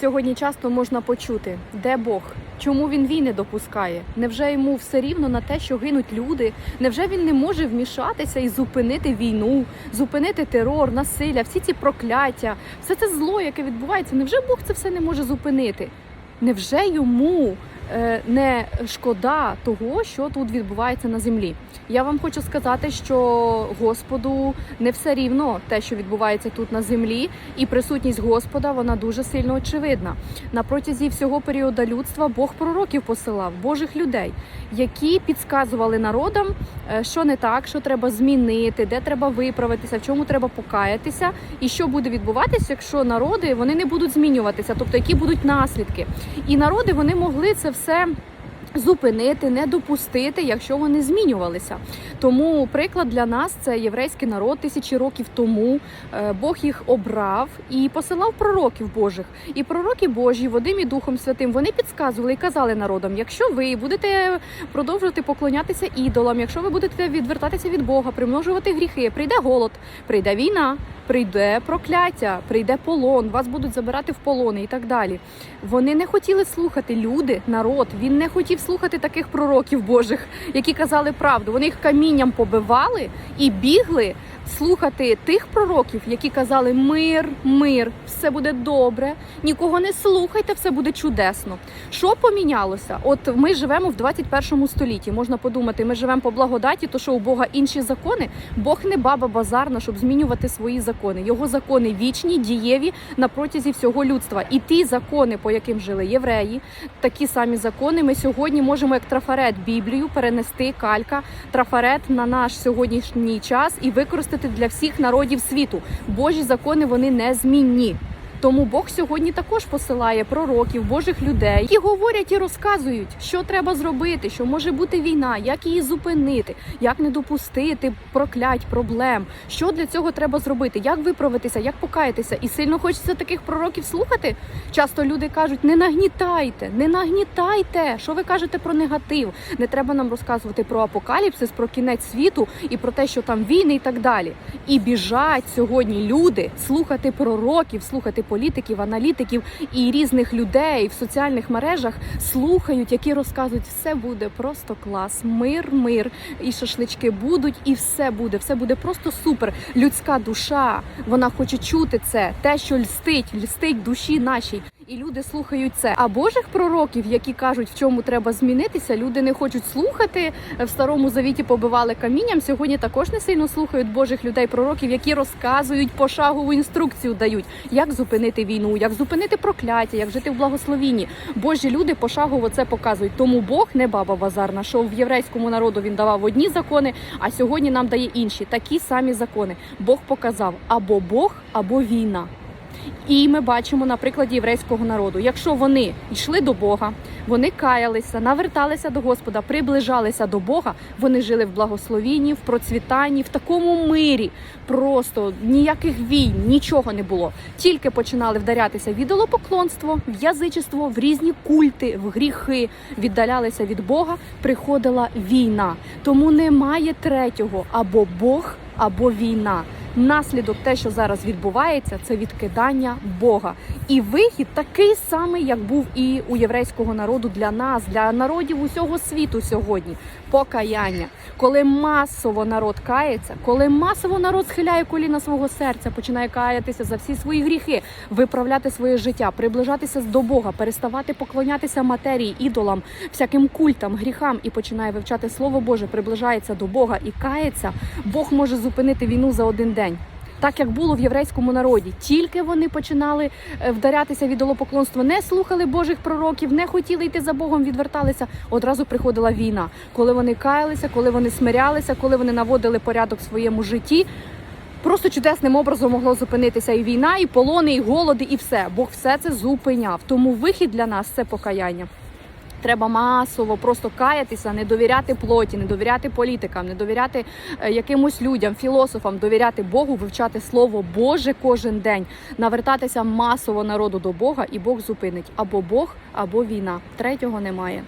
Сьогодні часто можна почути, де Бог, чому він війни допускає? Невже йому все рівно на те, що гинуть люди? Невже він не може вмішатися і зупинити війну, зупинити терор, насилля, всі ці прокляття, все це зло, яке відбувається? Невже Бог це все не може зупинити? Невже йому не шкода того, що тут відбувається на землі? Я вам хочу сказати, що Господу не все рівно те, що відбувається тут на землі, і присутність Господа вона дуже сильно очевидна. На протязі всього періоду людства Бог пророків посилав, Божих людей, які підказували народам, е, що не так, що треба змінити, де треба виправитися, в чому треба покаятися, і що буде відбуватися, якщо народи вони не будуть змінюватися, тобто які будуть наслідки. І народи вони могли це все все. Зупинити, не допустити, якщо вони змінювалися. Тому приклад для нас це єврейський народ тисячі років тому. Е, Бог їх обрав і посилав пророків Божих. І пророки Божі, Водим і Духом Святим, вони підказували і казали народам: якщо ви будете продовжувати поклонятися ідолам, якщо ви будете відвертатися від Бога, примножувати гріхи, прийде голод, прийде війна, прийде прокляття, прийде полон, вас будуть забирати в полони і так далі. Вони не хотіли слухати люди, народ. Він не хотів слухати таких пророків Божих, які казали правду. Вони їх камінням побивали і бігли слухати тих пророків, які казали мир, мир, все буде добре, нікого не слухайте, все буде чудесно. Що помінялося? От ми живемо в 21 столітті. Можна подумати, ми живемо по благодаті, то що у Бога інші закони. Бог не баба базарна, щоб змінювати свої закони. Його закони вічні, дієві на протязі всього людства. І ті закони, по яким жили євреї, такі самі закони. Ми сьогодні можемо як трафарет Біблію перенести калька трафарет на наш сьогоднішній час і використати для всіх народів світу. Божі закони вони незмінні. Тому Бог сьогодні також посилає пророків, Божих людей, які говорять і розказують, що треба зробити, що може бути війна, як її зупинити, як не допустити проклять, проблем, що для цього треба зробити, як виправитися, як покаятися. І сильно хочеться таких пророків слухати. Часто люди кажуть: не нагнітайте, не нагнітайте. Що ви кажете про негатив? Не треба нам розказувати про апокаліпсис, про кінець світу і про те, що там війни і так далі. І біжать сьогодні люди слухати пророків, слухати політиків, аналітиків і різних людей в соціальних мережах слухають, які розказують, все буде просто клас, мир, мир, і шашлички будуть, і все буде. Все буде просто супер. Людська душа, вона хоче чути це, те, що льстить, льстить душі нашій. І люди слухають це. А Божих пророків, які кажуть, в чому треба змінитися, люди не хочуть слухати. В старому завіті побивали камінням. Сьогодні також не сильно слухають Божих людей, пророків, які розказують пошагову інструкцію, дають, як зупинити війну, як зупинити прокляття, як жити в благословінні. Божі люди пошагово це показують. Тому Бог не баба базарна, що в єврейському народу він давав одні закони, а сьогодні нам дає інші такі самі закони. Бог показав або Бог, або війна. І ми бачимо на прикладі єврейського народу, якщо вони йшли до Бога, вони каялися, наверталися до Господа, приближалися до Бога, вони жили в благословінні, в процвітанні, в такому мирі. Просто ніяких війн, нічого не було. Тільки починали вдарятися в ідолопоклонство, в язичество, в різні культи, в гріхи, віддалялися від Бога, приходила війна. Тому немає третього або Бог, або війна. Наслідок те, що зараз відбувається, це відкидання Бога. І вихід такий самий, як був і у єврейського народу для нас, для народів усього світу сьогодні. Покаяння, коли масово народ кається, коли масово народ схиляє коліна свого серця, починає каятися за всі свої гріхи, виправляти своє життя, приближатися до Бога, переставати поклонятися матерії, ідолам, всяким культам, гріхам і починає вивчати Слово Боже, приближається до Бога і кається, Бог може зупинити війну за один день. Так як було в єврейському народі, тільки вони починали е, вдарятися від ідолопоклонства, не слухали Божих пророків, не хотіли йти за Богом, відверталися. Одразу приходила війна, коли вони каялися, коли вони смирялися, коли вони наводили порядок в своєму житті. Просто чудесним образом могло зупинитися і війна, і полони, і голоди, і все. Бог все це зупиняв. Тому вихід для нас це покаяння. Треба масово просто каятися, не довіряти плоті, не довіряти політикам, не довіряти е, якимось людям, філософам, довіряти Богу, вивчати Слово Боже кожен день, навертатися масово народу до Бога, і Бог зупинить або Бог, або війна. Третього немає.